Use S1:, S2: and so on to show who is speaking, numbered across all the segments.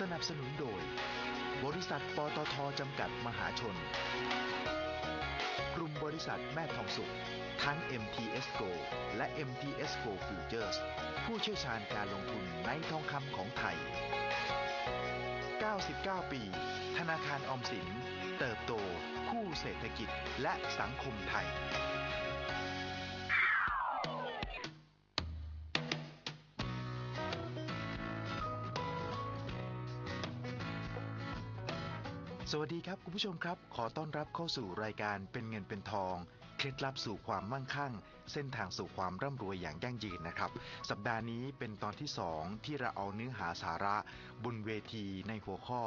S1: สนับสนุนโดย บริษัทปตทจำกัดมหาชน กลุ่มบริษัทแม่ทองสุข ทั้ง MTS GO และ MTS GO Futures ผู้เชี่ยวชาญการลงทุนในทองคำของไทย 99 ปี ธนาคารออมสิน เติบโต คู่เศรษฐกิจและสังคมไทย สวัสดีครับคุณผู้ชมครับ ขอต้อนรับเข้าสู่รายการเป็นเงินเป็นทอง เคล็ดลับสู่ความมั่งคั่ง เส้นทางสู่ความร่ำรวยอย่างยั่งยืนนะครับ สัปดาห์นี้เป็นตอนที่ 2 ที่เราเอาเนื้อหาสาระ บนเวทีในหัวข้อ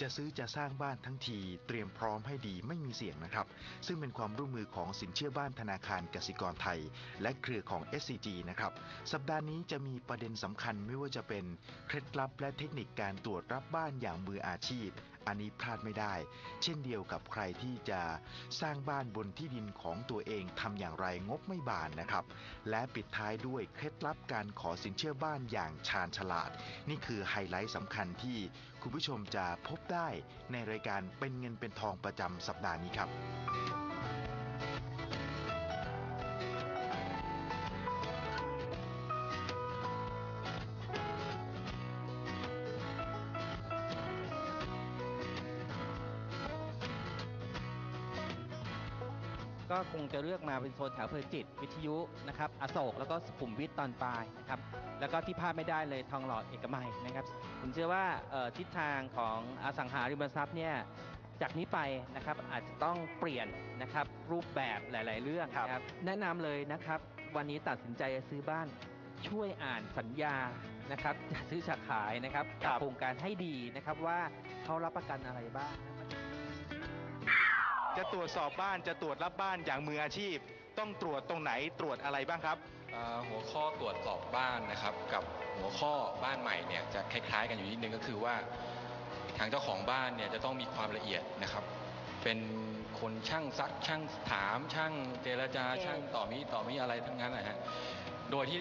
S1: จะซื้อจะสร้างบ้านทั้งที เตรียมพร้อมให้ดีไม่มีเสี่ยงนะครับ ซึ่งเป็นความร่วมมือของสินเชื่อบ้านธนาคารกสิกรไทย และเครือของ SCG นะครับสัปดาห์นี้จะมีประเด็นสำคัญไม่ว่าจะเป็นเคล็ดลับและเทคนิคการตรวจรับบ้านอย่างมืออาชีพ อันนี้พลาดไม่ได้ เช่นเดียวกับใครที่จะสร้างบ้านบนที่ดินของตัวเองทำอย่างไรงบไม่บานนะครับ และปิดท้ายด้วยเคล็ดลับการขอสินเชื่อบ้านอย่างชาญฉลาด นี่คือไฮไลท์สำคัญที่คุณผู้ชมจะพบได้ในรายการเป็นเงินเป็นทองประจำสัปดาห์นี้ครับ
S2: ก็คงจะเลือกมาเป็นโซนแถวเพลินจิต วิทยุนะครับอโศกแล้วก็สุขุมวิทตอนปลายนะครับแล้วก็ที่พลาดไม่ได้เลยทองหล่อเอกมัยนะครับผมเชื่อว่าเอ่อทิศทางของอสังหาริมทรัพย์เนี่ยจากนี้ไปนะครับอาจจะต้องเปลี่ยนนะครับรูปแบบหลาย ๆ เรื่องนะครับแนะนำเลยนะครับวันนี้ตัดสินใจจะซื้อบ้านช่วยอ่านสัญญานะครับจะซื้อฉากขายนะครับ
S1: ครั
S2: กับบโครงการให้ดีนะครับว่าเขารับประกันอะไรบ้างนะครับ
S1: จะตรวจสอบบ้านจะตรวจรับบ้านอย่างมืออาชีพ ต้องตรวจตรงไหนตรวจอะไรบ้างครับ
S3: เอ่อหัวข้อตรวจสอบบ้านนะครับกับหัวข้อบ้านใหม่เนี่ยจะคล้ายๆ กันอยู่นิดนึงก็คือว่าทางเจ้าของบ้านเนี่ยจะต้องมีความละเอียดนะครับเป็นคนช่างซักช่างถามช่างเจรจาช่างต่อมีต่อมีอะไรทั้งนั้นนะฮะโดยที่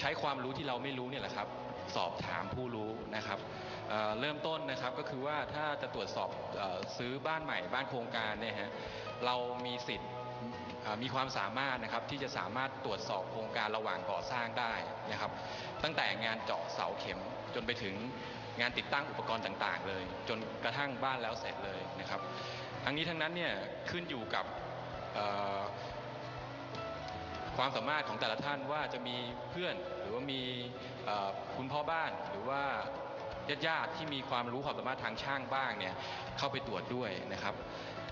S3: ใช้ความรู้ที่เราไม่รู้เนี่ยแหละครับ สอบถามผู้รู้นะครับ เริ่มต้นนะครับก็คือว่าถ้าจะตรวจสอบซื้อบ้านใหม่บ้านโครงการเนี่ยฮะเรามีสิทธิ์มีความสามารถนะครับที่จะสามารถตรวจสอบโครงการระหว่างก่อสร้างได้นะครับ ตั้งแต่งานเจาะเสาเข็มจนไปถึงงานติดตั้งอุปกรณ์ต่างๆ เลย จนกระทั่งบ้านแล้วเสร็จเลยนะครับ ทั้งนี้ทั้งนั้นเนี่ยขึ้นอยู่กับความสามารถของแต่ละท่านว่าจะมีเพื่อนหรือว่ามีคุณพ่อบ้านหรือว่า ญาติๆที่มีความรู้ความสามารถทางช่างบ้างเนี่ยเข้าไปตรวจด้วยนะครับ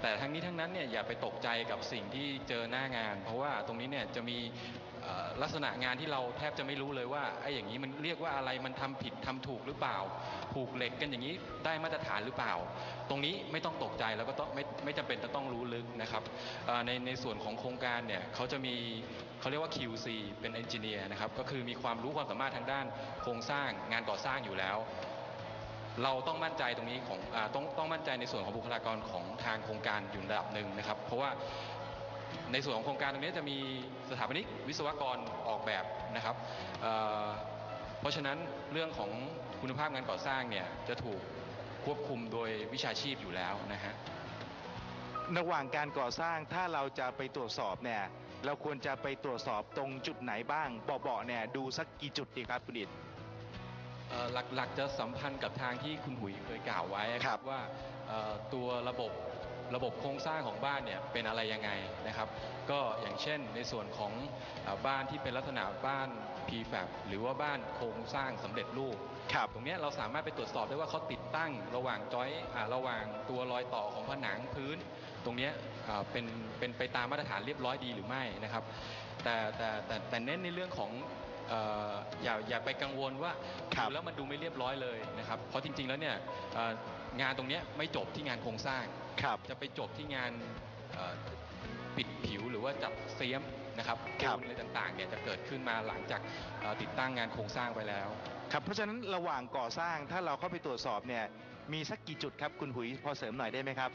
S3: แต่ทั้งนี้ทั้งนั้นเนี่ยอย่าไปตกใจกับสิ่งที่เจอหน้างาน เพราะว่าตรงนี้เนี่ยจะมีลักษณะงานที่เราแทบจะไม่รู้เลยว่าไอ้อย่างนี้มันเรียกว่าอะไรมันทำผิดทำถูกหรือเปล่า ผูกเหล็กกันอย่างนี้ได้มาตรฐานหรือเปล่า ตรงนี้ไม่ต้องตกใจแล้วก็ต้องไม่ไม่จำเป็นจะต้องรู้ลึกนะครับในในส่วนของโครงการเนี่ยเขาจะมีเขาเรียกว่า QC เป็นเอนจิเนียร์นะครับก็คือมีความรู้ความสามารถทางด้านโครงสร้างงานก่อสร้างอยู่แล้ว เราต้องมั่นใจตรงนี้ของอต้องต้องมั่นใจในส่วนของบุคลากรของทางโครงการอยู่ระดับหนึ่งนะครับ เพราะว่าในส่วนของโครงการตรงนี้จะมีสถาปนิกวิศวกรออกแบบนะครับเเพราะฉะนั้นเรื่องของคุณภาพงานก่อสร้างเนี่ยจะถูกควบคุมโดยวิชาชีพอยู่แล้วนะฮะ
S1: ระหว่างการก่อสร้างถ้าเราจะไปตรวจสอบเนี่ยเราควรจะไปตรวจสอบตรงจุดไหนบ้างเบาๆเนี่ยดูสักกี่จุดดีครับคุณอิด
S3: หลักๆจะสัมพันธ์กับทางที่คุณหุยเคยกล่าวไว้ค
S1: ครั
S3: รับบว่าเอ่อตัวระบบระบบโครงสร้างของบ้านเนี่ยเป็นอะไรยังไงนะครับ ก็อย่างเช่นในส่วนของเอ่อบ้านที่เป็นลักษณะบ้าน prefab หรือว่าบ้านโครงสร้างสำเร็จรูป
S1: ครับ
S3: ตรงเนี้ยเราสามารถไปตรวจสอบได้ว่าเขาติดตั้งระหว่างจอยอ่าระหว่างตัวรอยต่อของผนังพื้น ตรงเนี้ยอ่าเป็นเป็นไปตามมาตรฐานเรียบร้อยดีหรือไม่นะครับแต่แต่แต่แต่เน้นในเรื่องของเอ่อ อย่าอย่าไปกังวลว่า
S1: ครับ
S3: ดูแล้วมันดูไม่เรียบร้อยเลยนะครับ เพราะจริง ๆ แล้วเนี่ยเอ่องานตรงเนี้ยไม่จบที่งานโครงสร้าง
S1: ครับ
S3: จะไปจบที่งานเอ่อปิดผิวหรือว่าจับเสียมนะครับ
S1: ครับ
S3: ปูนอะไรต่างๆเนี่ยจะเกิดขึ้นมาหลังจากเอ่อติดตั้งงานโครงสร้างไปแล้ว
S1: ครับเพราะฉะนั้นระหว่างก่อสร้างถ้าเราเข้าไปตรวจสอบเนี่ยมีสักกี่จุดครับคุณหุยพอเสริมหน่อยได้ไหมครับ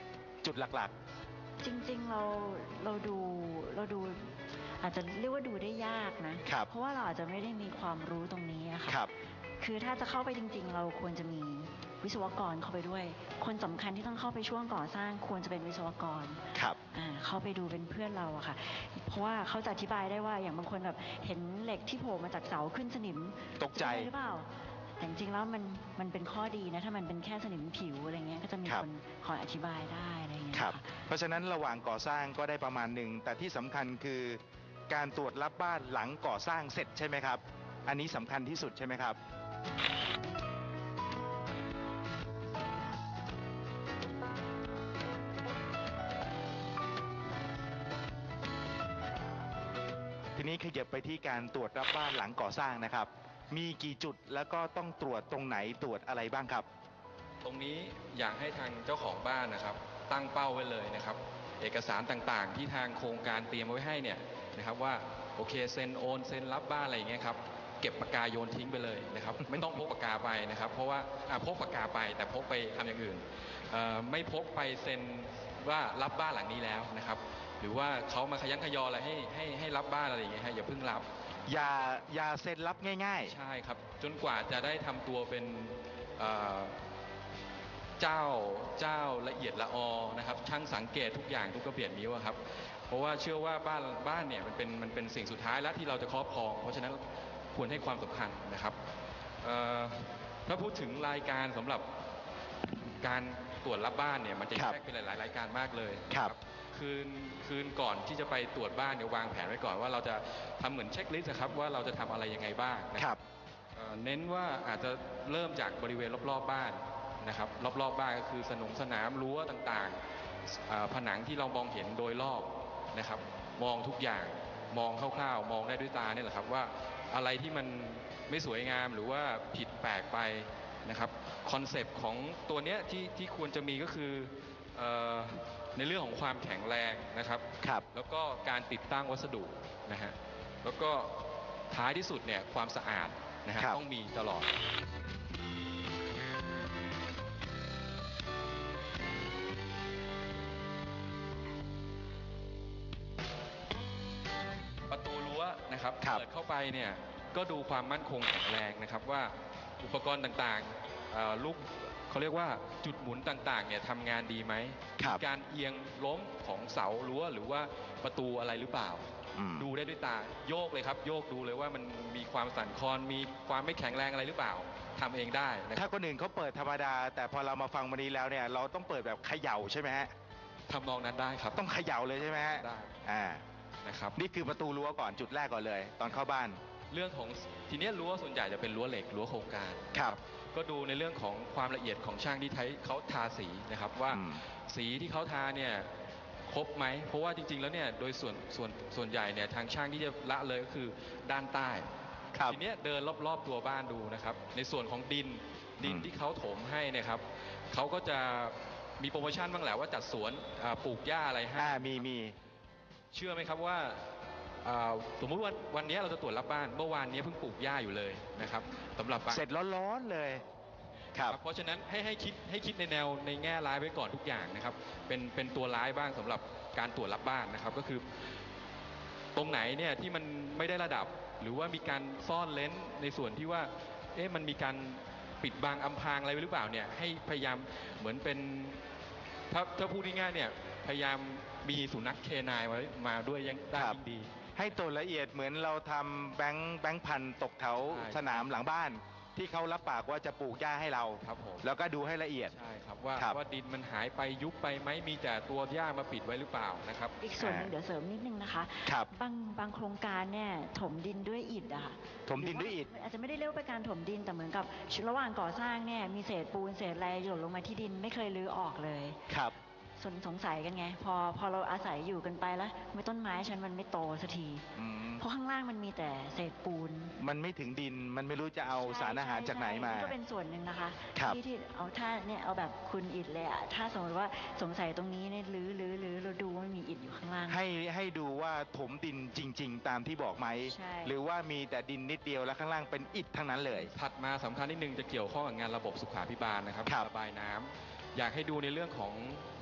S1: จุดหลัก
S4: จริงๆเราเราดูเราดู อาจจะเรียกว่าดูได้ยากนะ
S1: ครับ
S4: เพราะว่าเราอาจจะไม่ได้มีความรู้ตรงนี้อะ
S1: ๆ
S4: ค่ะ
S1: ครับ
S4: คือถ้าจะเข้าไปจริง ๆ เราควรจะมีวิศวกรเข้าไปด้วย คนสำคัญที่ต้องเข้าไปช่วงก่อสร้างควรจะเป็นวิศวกร
S1: ครับ
S4: อ่าเข้าไปดูเป็นเพื่อนเราอะค่ะ เพราะว่าเขาจะอธิบายได้ว่าอย่างบางคนแบบเห็นเหล็กที่โผล่มาจากเสาขึ้นสนิม
S1: ตกใจ
S4: ช่หรือเปล่า แต่จริงๆแล้วมันมันเป็นข้อดีนะ ถ้ามันเป็นแค่สนิมผิวอะไรเงี้ยก็จะมี
S1: ครับ
S4: คนคอยอธิบายได้อะไรเงี้ย
S1: ครับ
S4: ค่ะ
S1: เพราะฉะนั้นระหว่างก่อสร้างก็ได้ประมาณหนึ่ง แต่ที่สำคัญคือ การตรวจรับบ้านหลังก่อสร้างเสร็จใช่ไหมครับ อันนี้สำคัญที่สุดใช่ไหมครับ ทีนี้ขยับไปที่การตรวจรับบ้านหลังก่อสร้างนะครับ มีกี่จุดแล้วก็ต้องตรวจตรงไหนตรวจอะไรบ้างครับ
S3: ตรงนี้อยากให้ทางเจ้าของบ้านนะครับ ตั้งเป้าไว้เลยนะครับ เอกสารต่างๆ ที่ทางโครงการเตรียมไว้ให้เนี่ย นะครับว่าโอเคเซ็นโอนเซ็นรับบ้านอะไรอย่างเงี้ยครับเก็บปากกาโยนทิ้งไปเลยนะครับไม่ต้องพกปากกาไปนะครับ เพราะว่าอะพกปากกาไปแต่พกไปทำอย่างอื่นเอ่อไม่พกไปเซ็นว่ารับบ้านหลังนี้แล้วนะครับหรือว่าเขามาขยันขยออะไรให้ให้ให้รับบ้านอะไรอย่างเงี้ยฮะอย่าเพิ่งรับ
S1: อย่าอย่าเซ็นรับง่าย
S3: ใช่ครับ จนกว่าจะได้ทำตัวเป็นเอ่อเจ้าเจ้าละเอียดละออนะครับช่างสังเกตทุกอย่างทุกกระเบียดนิ้วอะครับ เพราะว่าเชื่อว่าบ้านบ้านเนี่ยมันเป็นมันเป็นสิ่งสุดท้ายแล้วที่เราจะครอบครอง เพราะฉะนั้นควรให้ความสำคัญนะครับเอ่อถ้าพูดถึงรายการสำหรับการตรวจรับบ้านเนี่ยมันจะ
S1: ครับ
S3: แยกเป็นหลายๆรายการมากเลย
S1: ครับ
S3: คืนคืนก่อนที่จะไปตรวจบ้านเนี่ยวางแผนไว้ก่อนว่าเราจะทำเหมือนเช็คลิสต์นะครับว่าเราจะทำอะไรยังไงบ้างนะ
S1: ๆครับ
S3: เอ่อเน้นว่าอาจจะเริ่มจากบริเวณรอบๆบ้านนะครับรอบๆบ้านก็คือสนงสนามรั้วต่างๆเอ่อผนังที่เรามองเห็นโดยรอบ นะครับ มองทุกอย่างมองคร่าวๆ มองได้ด้วยตาเนี่ยแหละครับว่าอะไรที่มันไม่สวยงามหรือว่าผิดแปลกไปนะครับคอนเซปต์ของตัวเนี้ยที่ที่ควรจะมีก็คือเออในเรื่องของความแข็งแรงนะครับ
S1: ครับ
S3: แล้วก็การติดตั้งวัสดุนะฮะแล้วก็ท้ายที่สุดเนี่ยความสะอาดนะฮะ
S1: ครับ
S3: ต้องมีตลอด
S1: ครับ
S3: เปิดเข้าไปเนี่ยก็ดูความมั่นคงแข็งแรงนะครับว่าอุปกรณ์ต่างๆเอ่อลูกเขาเรียกว่าจุดหมุนต่างๆเนี่ยทำงานดีไหม
S1: ครับ
S3: มีการเอียงล้มของเสารั้วหรือว่าประตูอะไรหรือเปล่า
S1: อืม
S3: ดูได้ด้วยตาโยกเลยครับ โยกดูเลยว่ามันมีความสั่นคลอนมีความไม่แข็งแรงอะไรหรือเปล่าทำเองได้นะค
S1: ถ้า
S3: รับ
S1: คนอื่นเขาเปิดธรรมดา แต่พอเรามาฟังวันนี้แล้วเนี่ยเราต้องเปิดแบบเขย่าใช่ไหมฮะ
S3: ทำนองนั้นได้ครับ
S1: ต้องเขย่าเลยใช่ไหมฮะ
S3: ได้
S1: อ่า
S3: นะครับ
S1: นี่คือประตูรั้วก่อนจุดแรกก่อนเลย ตอนเข้าบ้าน
S3: เรื่องของทีเนี้ยรั้วส่วนใหญ่จะเป็นรั้วเหล็กรั้วโครงการ
S1: ครับ
S3: ก็ดูในเรื่องของความละเอียดของช่างที่ใช้เขาทาสีนะครับว่า
S1: อืม
S3: สีที่เขาทาเนี่ยครบไหมเพราะว่าจริง ๆ แล้วเนี่ยโดยส่วนส่วนส่วนใหญ่เนี่ยทางช่างที่จะละเลยก็คือด้านใต้
S1: ครับ
S3: ทีเนี้ยเดินรอบๆตัวบ้านดูนะครับ ในส่วนของดินดิน
S1: อืม
S3: ที่เขาถมให้เนะครับเขาก็จะมีโปรโมชั่นบ้างแหละว่าจัดสวนอ่าปลูกหญ้าอะไรให้
S1: อ่ามีมี
S3: เชื่อไหมครับว่าอ่าสมมุติว่าวันนี้เราจะตรวจรับบ้านเมื่อวานนี้เพิ่งปลูกหญ้าอยู่เลยนะครับสำหรับบ้าน
S1: เสร็จร้อนๆเลยครับ
S3: เพราะฉะนั้นให้ให้คิดให้คิดในแนวในแง่ร้ายไว้ก่อนทุกอย่างนะครับ เป็นเป็นตัวร้ายบ้างสำหรับการตรวจรับบ้านนะครับ ก็คือ ตรงไหนเนี่ยที่มันไม่ได้ระดับ หรือว่ามีการซ่อนเลนในส่วนที่ว่า เอ๊ะมันมีการปิดบังอำพรางอะไรไว้หรือเปล่าเนี่ยให้พยายามเหมือนเป็นถ้าถ้าพูดง่ายๆเนี่ยพยายาม มีสุนัขเคนายไว้มาด้วยยังได้
S1: ครับ
S3: ยิ่งดี
S1: ให้ตรวจละเอียดเหมือนเราทำแบงค์แบงค์พันตกแถว
S3: ใช่
S1: สนามหลังบ้าน ที่เขารับปากว่าจะปลูกหญ้าให้เรา
S3: ครับผม
S1: แล้วก็ดูให้ละเอียด
S3: ใช่ครับว่า
S1: ครับ
S3: ว่าดินมันหายไปยุบไปไหมมีแต่ตัวหญ้ามาปิดไว้หรือเปล่านะครับ
S4: อีกส่วนหนึ่ง
S1: อ่า
S4: เดี๋ยวเสริมนิดนึงนะคะ
S1: ครับ
S4: บางบางโครงการเนี่ยถมดินด้วยอิฐอะค่ะ
S1: ถมดินด้วยอิฐ
S4: หรืว่าอาจจะไม่ได้เรียกว่าเป็นการถมดินแต่เหมือนกับระหว่างก่อสร้างเนี่ยมีเศษปูนเศษอะไรหล่นลงมาที่ดินไม่เคยรื้อออกเลย
S1: ครับ
S4: สนสงสัยกันไง พอพอเราอาศัยอยู่กันไปแล้วไม่ต้นไม้ฉันมันไม่โตสักที
S1: อืม
S4: เพราะข้างล่างมันมีแต่เศษปูน
S1: มันไม่ถึงดินมันไม่รู้จะเอาสารอาหารจากไหนมา
S4: ใช่ก็เป็นส่วนหนึ่งนะคะ
S1: ครับ
S4: ที่ที่เอาถ้าเนี่ยเอาแบบคุณอิฐเลยอะถ้าสมมติว่าสงสัยตรงนี้เนี่ยรื้อรื้อรื้อเราดูว่ามันมีอิฐอยู่ข้างล่าง
S1: ให้ให้ดูว่าถมดินจริง ๆ ตามที่บอกไหม
S4: ใช่
S1: หรือว่ามีแต่ดินนิดเดียวแล้วข้างล่างเป็นอิฐทั้งนั้นเลย
S3: ถัดมาสำคัญนิดนึงจะเกี่ยวข้องกับงานระบบสุขาภิบาลนะครับ
S1: ครับ
S3: ระบายน้ำ อยากให้ดูในเรื่องของ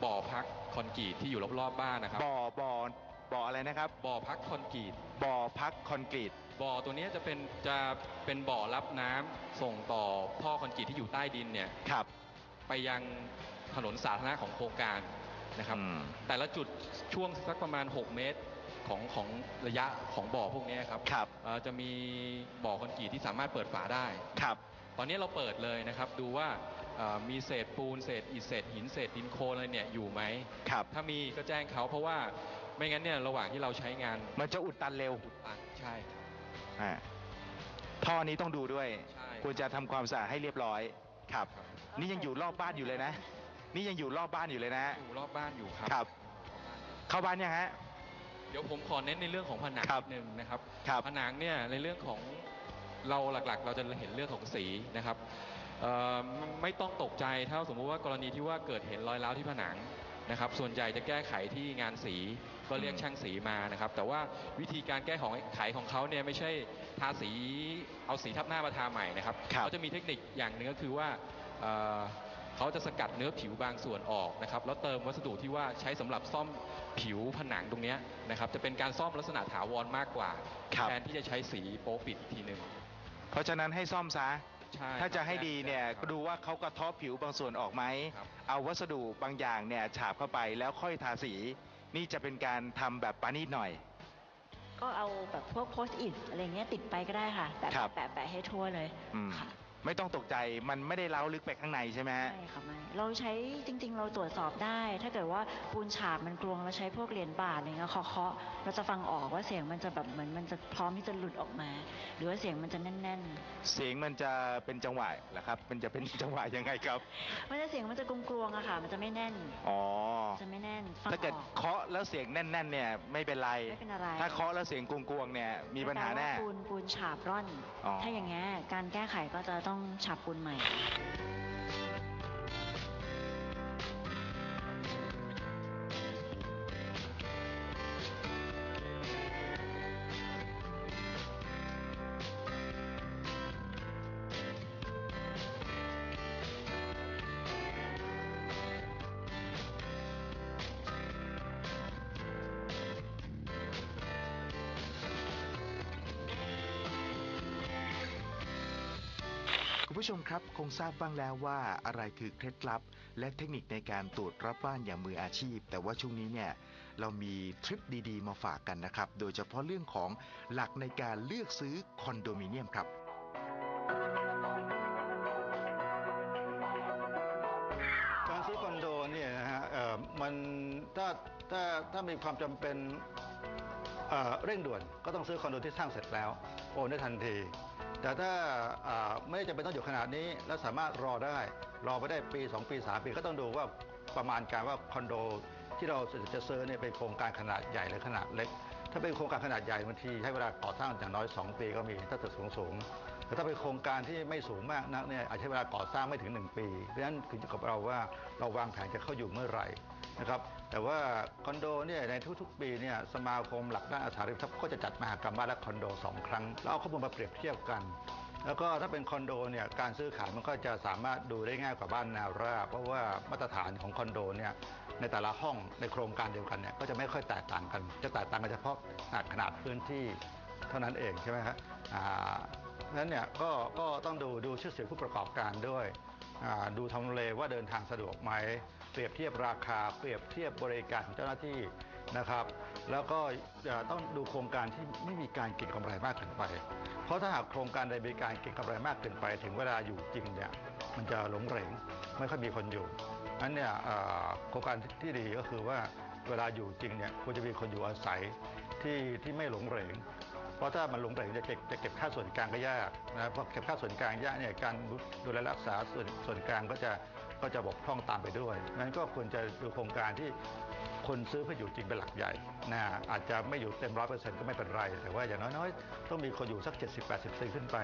S3: บ่อพักคอนกรีตที่อยู่รอบๆบ้านนะครับ
S1: บ่อบ่อบ่ออะไรนะครับ
S3: บ่อพักคอนกรีต
S1: บ่อพักคอนกรีต
S3: บ่อตัวเนี้ยจะเป็นจะเป็นบ่อรับน้ำส่งต่อท่อคอนกรีตที่อยู่ใต้ดินเนี่ย
S1: ครับ
S3: ไปยังถนนสาธารณะของโครงการนะครับ
S1: อืม
S3: แต่ละจุดช่วงสักประมาณ 6 เมตรของของระยะของบ่อพวกเนี้ยครับ
S1: ครับ
S3: เอ่อจะมีบ่อคอนกรีตที่สามารถเปิดฝาได้
S1: ครับ
S3: ตอนนี้เราเปิดเลยนะครับ ดูว่าเอ่อ มีเศษปูนเศษอิฐเศษหินเศษดินโคลนอะไรเนี่ยอยู่ไหม
S1: ครับ
S3: ถ้ามีก็แจ้งเขาเพราะว่าไม่งั้นเนี่ยระหว่างที่เราใช้งาน
S1: มันจะอุดตันเร็ว
S3: อุดตันใช่ครับ
S1: อ่าท่อนี้ต้องดูด้วย
S3: ใช่
S1: ควรจะทำความสะอาดให้เรียบร้อยครับ
S3: ครับ
S1: นี่ยังอยู่รอบบ้านอยู่เลยนะ นี่ยังอยู่รอบบ้านอยู่เลยนะ
S3: อยู่รอบบ้านอยู่ครับ
S1: ครับ เข้าบ้านยังฮะ
S3: เดี๋ยวผมขอเน้นในเรื่องของผนัง
S1: ครับ
S3: นิดนึงนะครับ
S1: ครับ
S3: ผนังเนี่ยในเรื่องของเราหลักๆ เราจะเห็นเรื่องของสีนะครับ เอ่อไม่ไม่ต้องตกใจถ้าสมมุติว่ากรณีที่ว่าเกิดเห็นรอยร้าวที่ผนังนะครับ ส่วนใหญ่จะแก้ไขที่งานสีก็เรียกช่างสีมานะครับ แต่ว่าวิธีการแก้ของไขของเขาเนี่ยไม่ใช่ทาสีเอาสีทับหน้ามาทาใหม่นะครับ
S1: ครับ
S3: เขาจะมีเทคนิคอย่างหนึ่งก็คือว่าเอ่อเขาจะสกัดเนื้อผิวบางส่วนออกนะครับ แล้วเติมวัสดุที่ว่าใช้สำหรับซ่อมผิวผนังตรงเนี้ยนะครับ จะเป็นการซ่อมลักษณะถาวรมากกว่า
S1: ครับ
S3: แทนที่จะใช้สีโป๊ปิดอีกทีหนึ่ง
S1: เพราะฉะนั้นให้ซ่อมซะ
S3: ใช่
S1: ถ้าจะให้ดีเนี่ย
S3: ครับ
S1: ก็ดูว่าเขากระเทบผิวบางส่วนออกไหม
S3: ครับ
S1: เอาวัสดุบางอย่างเนี่ยฉาบเข้าไปแล้วค่อยทาสี นี่จะเป็นการทำแบบปานีตหน่อย
S4: ก็เอาแบบพวกโพสต์อิทอะไรเงี้ยติดไปก็ได้ค่ะแปะ
S1: ครับ
S4: แปะแปะให้ทั่วเลย
S1: อืม
S4: ค่ะ
S1: ไม่ต้องตกใจมันไม่ได้เล้าลึกไปข้างในใช่ไหมฮะ
S4: ใช่ค่ะไม่เราใช้จริง ๆ เราตรวจสอบได้ ถ้าเกิดว่าปูนฉาบมันกลวงเราใช้พวกเหรียญบาทอะไรเงี้ยเคาะๆเราจะฟังออกว่าเสียงมันจะแบบเหมือนมันจะพร้อมที่จะหลุดออกมา หรือว่าเสียงมันจะแน่น
S1: เสียงมันจะเป็นจังหวะเหรอครับ มันจะเป็นจังหวะยังไงครับ
S4: ๆ มันจะเสียงมันจะกลวงๆอะค่ะ มันจะไม่แน่น
S1: อ๋อ
S4: จะไม่แน่นฟัง
S1: ถ้าเกิด
S4: ออก
S1: เคาะแล้วเสียงแน่น ๆ เนี่ยไม่เป็นไร
S4: ไม่เป็นอะไร
S1: ถ้าเคาะแล้วเสียงกวงๆเนี่ยมีปัญหาแน่
S4: ปลว่ปูนปูนฉาบร่อน
S1: อ๋อ
S4: ถ้าอย่างเงี้ยการแก้ไขก็จะต้องฉาบปูนใหม่
S1: คุณผู้ชมครับคงทราบบ้างแล้วว่าอะไรคือเคล็ดลับ และเทคนิคในการตรวจรับบ้านอย่างมืออาชีพ แต่ว่าช่วงนี้เนี่ยเรามีทริปดีๆ มาฝากกันนะครับ โดยเฉพาะเรื่องของหลักในการเลือกซื้อคอนโดมิเนียมครับ
S5: การซื้อคอนโดเนี่ยนะฮะเอ่อมันถ้าถ้าถ้ามีความจำเป็นเอ่อเร่งด่วนก็ต้องซื้อคอนโดที่สร้างเสร็จแล้ว โอนได้ทันที แต่ถ้าไม่ได้จำเป็นต้องอยู่ขนาดนี้แล้วสามารถรอได้ รอไปได้ปี 2 ปี 3 ปีก็ต้องดูว่าประมาณการว่าคอนโดที่เราจะซื้อเนี่ยเป็นโครงการขนาดใหญ่หรือขนาดเล็ก ถ้าเป็นโครงการขนาดใหญ่บางทีใช้เวลาก่อสร้างอย่างน้อย 2 ปีก็มีถ้าตึกสูงสูงแต่ถ้าเป็นโครงการที่ไม่สูงมากนักเนี่ยอาจใช้เวลาก่อสร้างไม่ถึง 1 ปี เพราะฉะนั้นขึ้นอยู่กับเราว่าเราวางแผนจะเข้าอยู่เมื่อไหร่นะครับ แต่ว่าคอนโดเนี่ยในทุกๆปีเนี่ยสมาคมหลักด้านอสังหาริมทรัพย์ก็จะจัดมหากรรมบ้านและคอนโดสองครั้งแล้วเอาข้อมูลมาเปรียบเทียบกัน แล้วก็ถ้าเป็นคอนโดเนี่ยการซื้อขายมันก็จะสามารถดูได้ง่ายกว่าบ้านแนวราบเพราะว่ามาตรฐานของคอนโดเนี่ยในแต่ละห้องในโครงการเดียวกันเนี่ยก็จะไม่ค่อยแตกต่างกัน จะแตกต่างกันเฉพาะขนาดขนาดพื้นที่เท่านั้นเองใช่ไหมฮะอ่าเพราะฉะนั้นเนี่ยก็ก็ต้องดูดูชื่อเสียงผู้ประกอบการด้วยอ่าดูทำเลว่าเดินทางสะดวกไหม เปรียบเทียบราคาเปรียบเทียบบริการของเจ้าหน้าที่นะครับ แล้วก็ต้องดูโครงการที่ไม่มีการเก็งกำไรมากเกินไป เพราะถ้าหากโครงการใดมีการเก็งกำไรมากเกินไป ถึงเวลาอยู่จริงเนี่ยมันจะหลงเหลงไม่ค่อยมีคนอยู่อันเนี่ยโครงการที่ดีก็คือว่าเวลาอยู่จริงเนี่ยควรจะมีคนอยู่อาศัยที่ที่ไม่หลงเหลงเพราะถ้ามันหลงเหลงจะเก็บจะเก็บค่าส่วนกลางก็ยากนะเพราะเก็บค่าส่วนกลางยากเนี่ยการดูแลรักษาส่วนส่วนกลางก็จะ ก็จะบกพร่องตามไปด้วยงั้นก็ควรจะดูโครงการที่คนซื้อเพื่ออยู่จริงเป็นหลักใหญ่นะอาจจะไม่อยู่เต็มร้อยเปอร์เซ็นต์ก็ไม่เป็นไร แต่ว่าอย่างน้อยๆ ต้องมีคนอยู่สัก 70-80ปีขึ้นไป